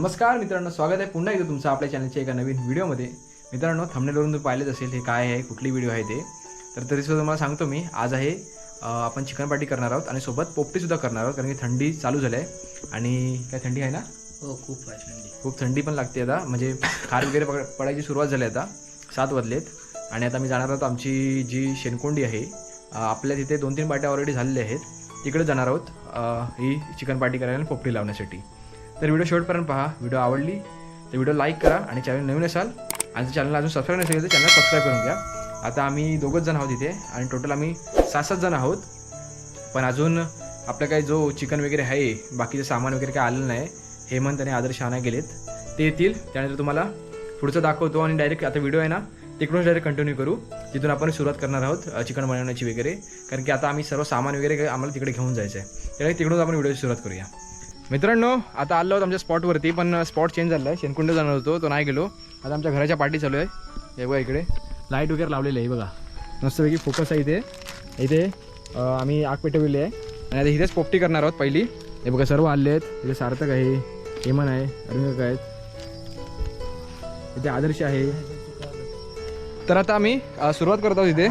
नमस्कार मित्रांनो स्वागत आहे पुन्हा एकदा तुमचं आपल्या चॅनलच्या एका नवीन व्हिडिओमध्ये मित्रांनो थंबनेलवरून तुम्ही पाहिलेच असेल हे काय आहे कुठली व्हिडिओ आहे ते. तर तरीसुद्धा तुम्हाला सांगतो मी आज आहे आपण चिकन पार्टी करणार आहोत आणि सोबत पोपटीसुद्धा करणार आहोत कारण की थंडी चालू झाली आहे. आणि काय थंडी आहे ना? हो खूप आहे थंडी. खूप थंडी पण लागते आता. म्हणजे खार वगैरे पड पडायची सुरुवात झाली आता सात वाजलेत. आणि आता मी जाणार आहोत आमची जी शेनकोंडी आहे आपल्या तिथे दोन तीन पार्ट्या ऑलरेडी झालेल्या आहेत. तिकडे जाणार आहोत ही चिकन पार्टी करायला आणि पोपटी लावण्यासाठी. तर व्हिडिओ शेवटपर्यंत पहा. व्हिडिओ आवडली तर व्हिडिओ लाईक करा आणि चॅनल नवीन असाल आणि चॅनलला अजून सबस्क्राईब नसेल तर चॅनल सबस्क्राईब करून घ्या. आता आम्ही दोघंच जण आहोत इथे आणि टोटल आम्ही सात सात जण आहोत. पण अजून आपलं काही जो चिकन वगैरे आहे बाकीचं सामान वगैरे काय आलेलं नाही हेमंत आणि आदर्श आणा गेलेत. ते येतील त्यानंतर तुम्हाला पुढचं दाखवतो आणि डायरेक्ट आता व्हिडिओ आहे ना तिकडूनच डायरेक्ट कंटिन्यू करू. तिथून आपण सुरुवात करणार आहोत चिकन बनवण्याची वगैरे. कारण की आता आम्ही सर्व सामान वगैरे आम्हाला तिकडे घेऊन जायचं आहे त्यामुळे तिकडून आपण व्हिडिओची सुरुवात करूया. मित्रांनो आता आलो आहोत आमच्या स्पॉटवरती पण स्पॉट चेंज झाला आहे. शेनकुंड जाणार होतो तो नाही गेलो. आता आमच्या घराच्या पार्टी चालू आहे. हे बघा इकडे. लाइट वगैरे लावलेली आहे बघा. मस्तपैकी फोकस आहे इथे. इथे आम्ही आग पेटवलेली आहे. आणि आता इथेच पोपटी करणार आहोत पहिली. हे बघा सर्व आले आहेत. इथे सार्थक आहे हेमन आहे अरुणक आहेत. इथे आदर्श आहे. तर आता आम्ही सुरुवात करत आहोत इथे.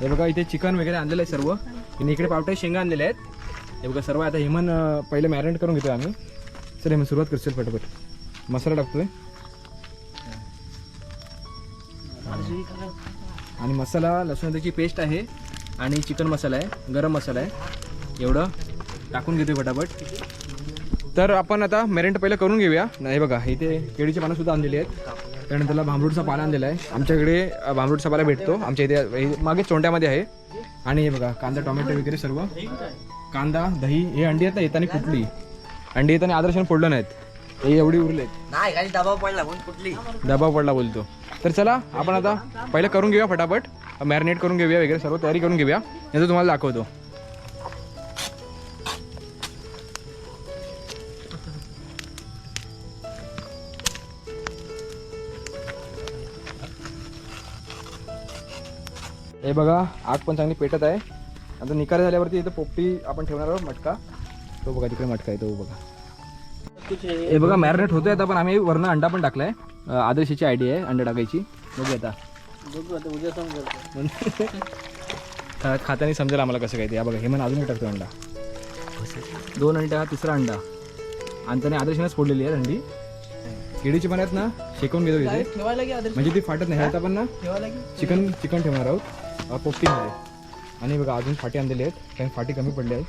हे बघा इथे चिकन वगैरे आणलेलं आहे सर्व. आणि इकडे पावटे शेंगा आणलेल्या आहेत. हे बघा सर्व आता हेमन पहिले मॅरिनेट करून घेतो आम्ही. चल हेमन सुरुवात करशील फटाफट मसाला टाकतोय. आणि मसाला लसूणाची पेस्ट आहे आणि चिकन मसाला आहे गरम मसाला आहे. एवढं टाकून घेतोय फटाफट तर आपण आता मॅरिनेट पहिलं करून घेऊया. नाही बघा इथे केळीची पानं सुद्धा आणलेली आहेत. त्यानंतरला भांबरूडचा पाला आणलेला आहे. आमच्याकडे भांबरूडचा पाला भेटतो. आमच्या इथे हे मागे चोंड्यामध्ये आहे. आणि हे बघा कांदा टोमॅटो वगैरे सर्व. कांदा दही हे अंडी आहेत ना येताना कुठली? अंडी येताना आदर्शाने फोडलं नाहीत. हे एवढी उरलेत. नाही दबाव पडला कुठली? दबाव पडला बोलतो. तर चला आपण आता पहिलं करून घेऊया फटाफट. मॅरिनेट करून घेऊया वगैरे सर्व तयारी करून घेऊया. नंतर तुम्हाला दाखवतो. हे बघा आग पण चांगली पेटत आहे. आता निकाल झाल्यावरती इथं पोपटी आपण ठेवणार आहोत मटका. तो बघा तिकडे मटका आहे तो बघा. हे बघा मॅरिनेट होतोय आता पण आम्ही वरनं अंडा पण टाकलाय. आदर्शाची आयडिया आहे अंडा टाकायची. बघू आता खाताना समजेल आम्हाला कसं काय ते. बघा हे म्हणून अजून टाकतो अंडा. दोन अंडा तिसरा अंडा. आणि त्याने आदर्शानेच फोडलेली आहे अंडी केळीची पण आहेत ना शेकवून घेतो इथे. म्हणजे ती फाटत नाही आता आपण ना? चिकन चिकन ठेवणार आहोत. पोपटीमध्ये आणि बघा अजून फाटी आणलेली आहेत. कारण फाटी कमी पडली आहेत.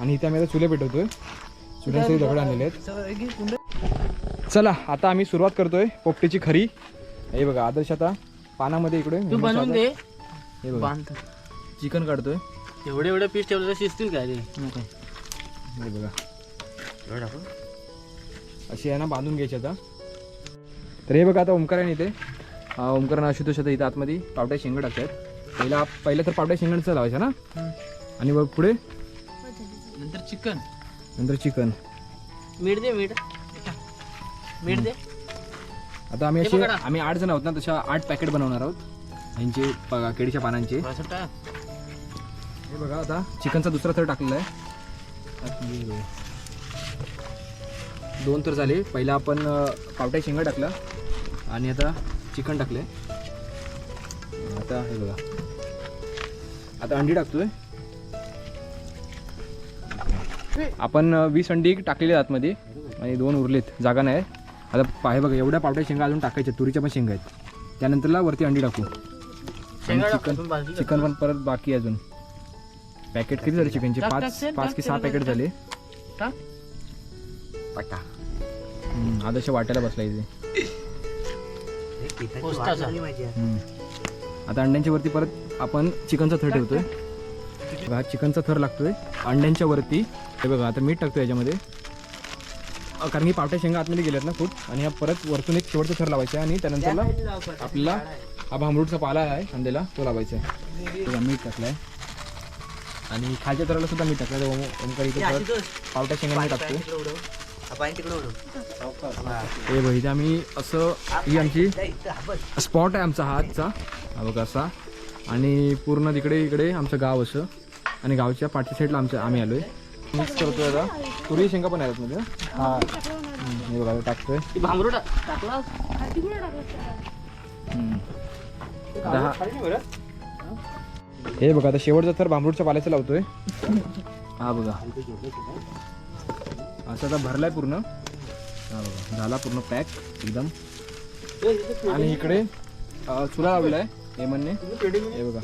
आणि इथे आम्ही आता चुले पेटवतोय. चुल्यांचे दगड आणलेले आहेत. चला आता आम्ही सुरुवात करतोय पोपटीची खरी. हे बघा आदर्श आता पानामध्ये इकडे हे बघा. बांध. चिकन काढतोय. एवढे एवढे पीस ठेवलं तर शिजतील काय हे बघा. अशी आहे ना बांधून घ्यायची आता. तर हे बघा आता ओमकार आहे ना इथे अं, ओमकार आणि आशुतोष आता इथं आतमध्ये पावट्या शेंग टाकतात पहिला पहिलं तर पावट्या शेंगाचं लावायचं ना? आणि मग पुढे? नंतर चिकन. नंतर चिकन. मीठ दे मीठ. मीठ दे. आता आम्ही असे. आम्ही आठ जण आहोत ना तशा आठ पॅकेट बनवणार आहोत. यांचे प- केळीच्या पानांचे. थोडासा टाक. हे बघा आता चिकनचा दुसरा थर टाकलेला आहे. हे बघा. दोन तर झाले. पहिला आपण अ, पावट्या शेंगा टाकला. आणि आता चिकन टाकले आता हे बघा. आता अंडी टाकतोय. आपण वीस अंडी टाकलेली आतमध्ये आणि दोन उरलेत. जागा नाही. आता पाहे बघा एवढ्या पावट्या शेंगा अजून टाकायच्या तुरीच्या पण शेंगा आहेत. त्यानंतरला वरती अंडी टाकू. चिकन? चिकन पण परत बाकी अजून. पॅकेट किती झाले चिकनचे पाच पाच की सहा पॅकेट. झाले. पटा. आदर्श वाटायला बसला इथे. आता अंड्यांच्या वरती परत आपण चिकनचा थर ठेवतोय बघा हा चिकनचा थर लागतोय अंड्यांच्या वरती हे बघा आता मीठ टाकतोय याच्यामध्ये कारण की पावट्या शेंगा आतमध्ये गेल्यात ना खूप आणि ह्या परत वरतून एक शेवटचा थर लावायचा आहे आणि त्यानंतरला आपल्याला हा भांबरूटचा पाला आहे आणलेला तो लावायचा आहे बघा, मीठ टाकलाय आणि खालच्या थराला सुद्धा मीठ टाकलं ओम- ओमकार इथे पावट्या शेंगा टाकतो हे इथे आम्ही असं ही आमची स्पॉट आहे आमचा हा आजचा हा बघा असा आणि पूर्ण तिकडे इकडे आमचं गाव असं. आणि गावच्या पाठी साईडला आमचं आम्ही आलोय. मिक्स करतोय आता. तुरी शेंगा पण आहेत मध्ये. हा. हे बघा टाकतोय. हा- बघा आता शेवटचा तर भांबरूटच्या पाल्याचं लावतोय. हा बघा. असं आता भरलाय पूर्ण. हा बघा झाला पूर्ण पॅक एकदम. आणि इकडे चुला लावलेला आहे हेमनने हे बघा.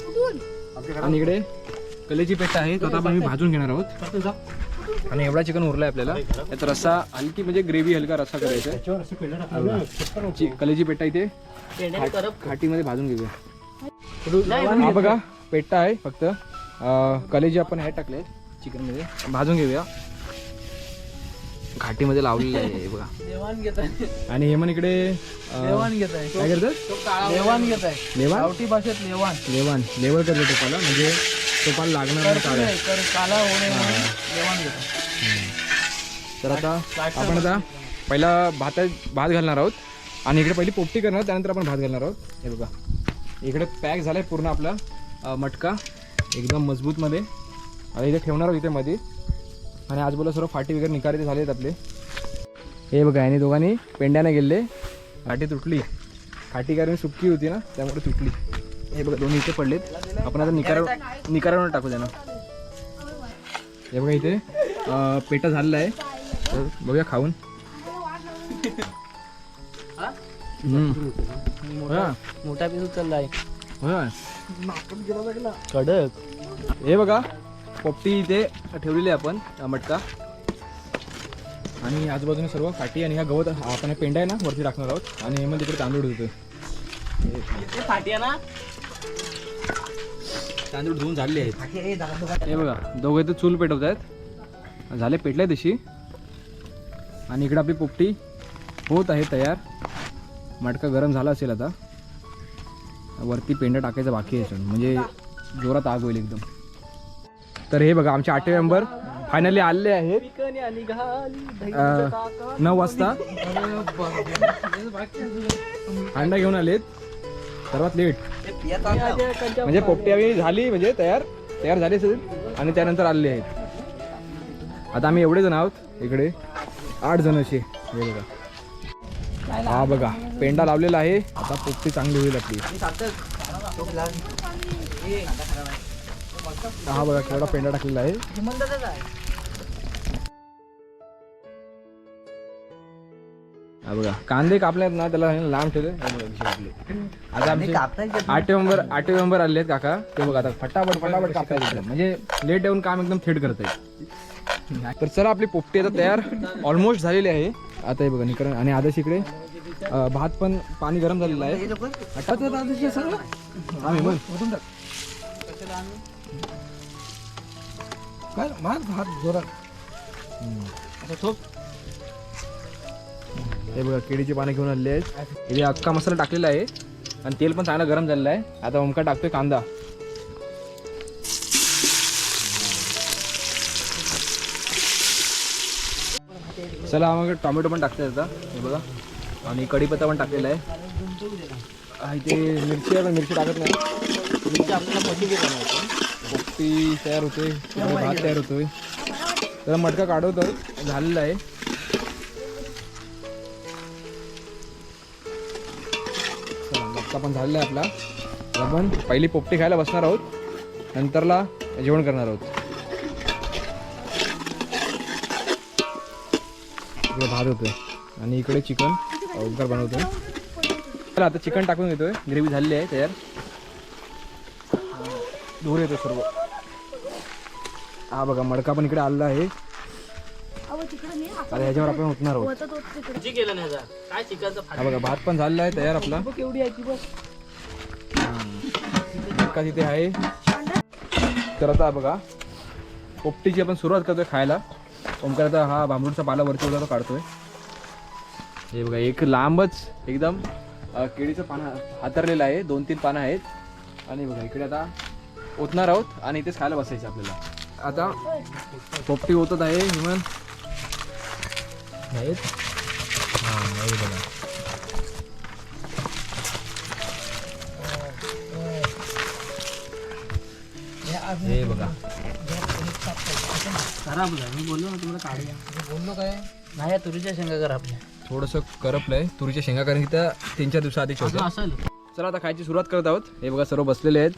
आणि इकडे कलेची पेट आहे तो आता आम्ही भाजून घेणार आहोत. आणि एवढा चिकन उरलाय आपल्याला. यात रस्सा हलकी म्हणजे ग्रेव्ही हलका रस्सा करायचा आहे. हा बघा. ची- कलेची पेटा इथे. खाटीमध्ये भाजून घेऊया. हा बघा पेट्टा आहे फक्त. कलेजी आपण हे टाकले चिकनमध्ये भाजून घेऊया. घाटीमध्ये लावलेलं आहे हे बघा. देवाण घेत आहे. आणि हेमन इकडे अं, देवाण घेत आहे. काय करतात? तो काळा देवाण घेत आहे. लेवान गावठी भाषेत लेवाण. लेवान लेवल करतो टोपाला म्हणजे टोपाला लागणार नाही काळ्या तर काला होणे म्हणून देवाण घेत आहे. तर आता आपण आता पहिला भात भात घालणार आहोत. आणि इकडे पहिली पोपटी करणार आहोत, त्यानंतर आपण भात घालणार आहोत. हे बघा. इकडे पॅक झालाय पूर्ण आपला अं, मटका. एकदम मजबूतमध्ये. आता इथे ठेवणार आहोत इथे मध्ये आणि आजूबाजूला सर्व फाटी वगैरे निकारे ते झाले आहेत आपले. हे बघा आणि दोघांनी पेंड्याने गेले. फाटी तुटली. फाटी कारण सुटकी होती ना त्यामुळे तुटली. हे बघा दोन्ही इथे पडलेत. आपण आता निकार निकारावर टाकू त्यांना. हे बघा इथे पेटा झालेला आहे. तर बघूया खाऊन. मोठा पीस उचललाय. हा. कडक. हे बघा. पोपटी इथे ठेवलेली आहे आपण मटका. आणि आजूबाजूने सर्व फाटी आणि ह्या गवत आपण पेंडा आहे ना वरती टाकणार आहोत. आणि हे मग तिकडे तांदूळ होतोय ते फाटिया ना. तांदूळ धुवून झाले आहेत. हे बघा दोघे इथे चूल पेटवत आहेत. झाले पेटले तशी आणि इकडे आपली पोपटी होत आहे तयार. मटका गरम झाला असेल आता. वरती पेंडा टाकायचा बाकी आहे म्हणजे जोरात आग होईल एकदम. तर हे बघा आमचे आठवे मेंबर फायनली आलेले आहेत. नऊ वाजता. अंडा घेऊन आलेत. सर्वात लेट म्हणजे पोपटी आम्ही झाली म्हणजे तयार तयार झाली असेल आणि त्यानंतर आलेले आहेत. आता आम्ही एवढे जण आहोत इकडे. आठ जण असे. हे बघा. हा बघा पेंडा लावलेला आहे. आता पोपटी चांगली होईल आपली. हा बघा केवढा पेंडा टाकलेला आहे. हा बघा कांदे कापले ना त्याला हे लांब ठेवले. विषय आता आमचे आठवे मेंबर आठवे मेंबर आले आहेत काका. ते बघा आता फटाफट फटाफट एकदम. म्हणजे लेट येऊन काम एकदम थेट करत आहे तर चला आपली पोपटी आता तयार. ऑलमोस्ट झालेली आहे. आता हे बघा निकरण आणि आदर्श इकडे. अं, भात पण पाणी गरम झालेलं आहे. आठवतं का आदर्श हे सगळं? हा, हे काय? भात भात जोरात. हे बघा केळीची पानं घेऊन आलेली आहेत. इथे अख्खा मसाला टाकलेला आहे. आणि तेल पण चांगलं गरम झालेलं आहे. आता ओमका टाकतोय कांदा. चला मग टोमॅटो पण टाकतोय आता. हे बघा. आणि कढीपत्ता पण टाकलेला आहे. हा, इथे मिरची आहे पण मिरची टाकत नाही. मिरची आपल्याला बनवायची. पोपटी तयार होते भात तयार होतोय. त्याला मटका काढवतो झालेला आहे. मटका पण झालेला आहे आपला. आपण पहिली पोपटी खायला बसणार आहोत. नंतरला जेवण करणार आहोत. इकडे भात होतोय आणि इकडे चिकन ओंकार बनवतोय. चला आता चिकन टाकून घेतोय. ग्रेव्ही झालेली आहे तयार. दूर येतो सर्व. हा बघा मडका पण इकडे आलेला आहे. आता ह्याच्यावर आपण उठणार आहोत. हा बघा भात पण झालेला आहे तयार आपला. मटका तिथे आहे. तर आता बघा पोपटीची आपण सुरुवात करतोय खायला. ओमकार आता हा बांबरूडचा पाला वरती होता तो काढतोय. हे बघा एक लांबच एकदम केळीचं पानं हातरलेलं आहे. दोन तीन पानं आहेत. आणि बघा इकडे आता ओतणार आहोत आणि इथेच खायला बसायचं आपल्याला. आता पोपटी ओतत आहे हिमन आहेत हां हे बघा. हे बघा. खराब झालं मी बोललो ना तुम्हाला काढूया. बोललो काय? नाही या तुरीच्या शेंगा कर आपल्या. थोडंसं करपलंय. तुरीच्या शेंगा कारण की त्या तीन चार दिवसाआधी असेल. चला आता खायची सुरुवात करत आहोत. हे बघा सर्व बसलेले आहेत.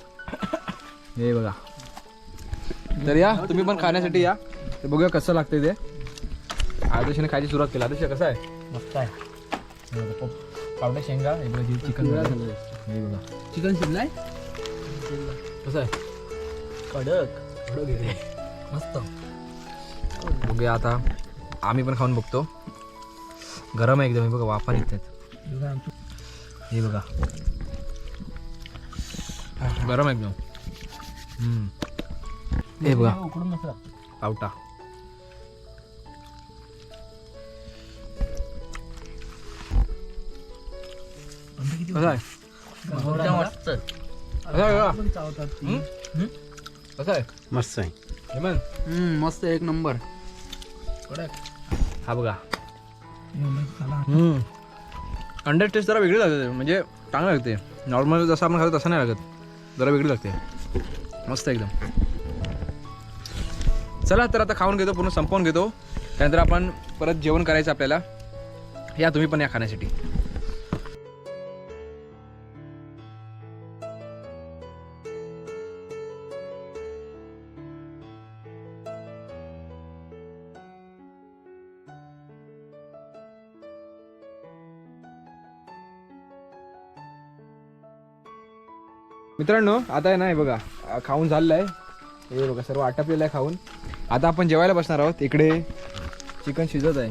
हे बघा. तर या तुम्ही पण खाण्यासाठी या. ते बघूया कसं लागतंय ते. आदेशाने खायची सुरुवात केली. आदेश कसं आहे? मस्त आहे. हे बघा, पप- पावडे शेंगा बघा चिकन हे बघा. चिकन शिजलाय कसं आहे? कडक. मस्त. बघूया आता. आम्ही पण खाऊन बघतो. गरम आहे एकदम. हे बघा वाफा निघत आहेत हे बघा. गरम आहे एकदम. हे बघा. उकडून मस्त पावटा. मस्त आहे. मस्त एक नंबर. हा बघा. अंडर टेस्ट जरा वेगळी लागते म्हणजे चांगलं लागते. नॉर्मल जसं आपण खातो तसं नाही लागत. जरा वेगळी लागते. मस्त एकदम. चला तर आता खाऊन घेतो पूर्ण संपवून घेतो. त्यानंतर आपण परत जेवण करायचं आपल्याला. या तुम्ही पण या खाण्यासाठी. मित्रांनो आता आहे ना हे बघा खाऊन झालेलं आहे. हे बघा सर्व आटपलेलं आहे खाऊन. आता आपण जेवायला बसणार आहोत. इकडे चिकन शिजत आहे.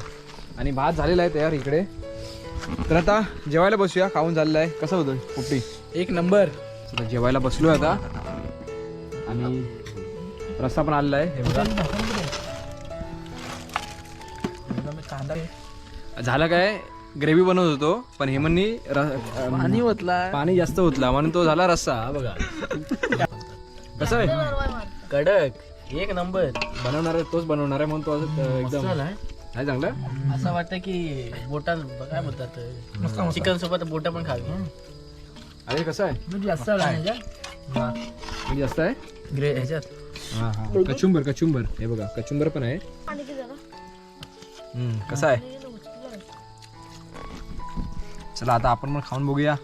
आणि भात झालेला आहे तयार इकडे. तर आता जेवायला बसूया. खाऊन झालेलं आहे. कसं होतं पोपटी? एक नंबर. आता जेवायला बसलोय आता. आणि रस्ता पण आलेला आहे. हे बघा. कांदा झालं काय? ग्रेव्ही बनवत होतो. पण अं, पाणी ओतला पाणी जास्त होतला म्हणून तो झाला रस्सा. हा बघा. कसं आहे. कडक. एक नंबर. बनवणार आहे तोच बनवणार आहे म्हणून तो असं, एकदम झालाय नाही चांगलं? असं वाटतं की बोटा काय बोलतात चिकन सोबत बोटा पण खावी. अरे कसं आहे? जास्त म्हणजे जास्त आहे? ग्रे ह्याच्यात. हा हा. कचुंबर कचुंबर. हे बघा कचुंबर पण आहे. हम्म, कसं आहे? चला आता आपण पण खाऊन बघूया.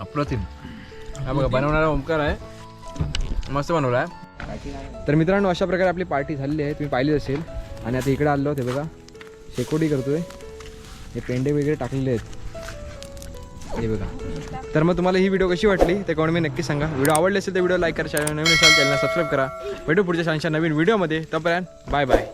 अप्रतिम. हा बघा बनवणारा ओमकार आहे. मस्त बनवला आहे. तर मित्रांनो अशा प्रकारे आपली पार्टी झालेली आहे. तुम्ही पाहिली असेल. आणि आता इकडे आलो ते बघा. शेकोटी करतोय. हे पेंडे वगैरे टाकलेले आहेत. हे बघा. तर मग तुम्हाला ही व्हिडिओ कशी वाटली ते कॉमेंट मी नक्की सांगा. व्हिडिओ आवडले असेल तर व्हिडिओ लाईक करा चॅनल नवीन असाल चॅनलला सबस्क्राईब करा. भेटू पुढच्या छानशा नवीन व्हिडिओमध्ये तोपर्यंत बाय बाय